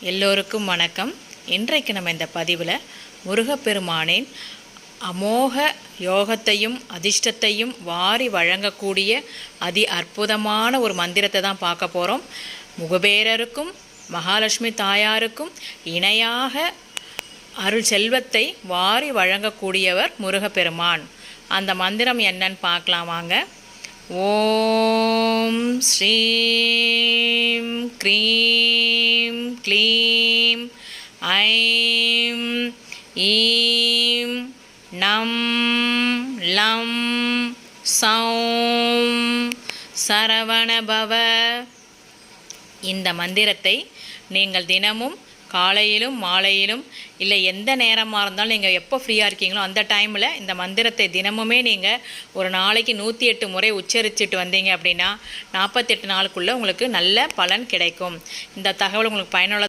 எல்லோருக்கும் வணக்கம். இன்றைக்கு நம்ம இந்த பதிவில் முருகப்பெருமானின் அமோக யோகத்தையும் அதிர்ஷ்டத்தையும் வாரி வழங்கக்கூடிய அதி அற்புதமான ஒரு மந்திரத்தை தான் பார்க்க போகிறோம் முகபேரருக்கும் மகாலட்சுமி தாயாருக்கும் இணையாக அருள் செல்வத்தை வாரி வழங்கக்கூடியவர் முருகப்பெருமான். அந்த மந்திரம் என்னன்னு பார்க்கலாம் வாங்க. ஓம் ஸ்ரீம் க்ரீம் க்ளீம் ஐம் ஈம் நம் லம் சௌம் சரவணபவ இந்த மந்திரத்தை நீங்கள் தினமும் காலையிலும் மாலையிலும் இல்லை எந்த நேரமாக இருந்தாலும் நீங்கள் எப்போ ஃப்ரீயாக இருக்கீங்களோ அந்த டைமில் இந்த மந்திரத்தை தினமுமே நீங்கள் ஒரு நாளைக்கு நூற்றி எட்டு முறை உச்சரிச்சுட்டு வந்தீங்க அப்படின்னா நாற்பத்தெட்டு நாளுக்குள்ளே உங்களுக்கு நல்ல பலன் கிடைக்கும். இந்த தகவல் உங்களுக்கு பயனுள்ள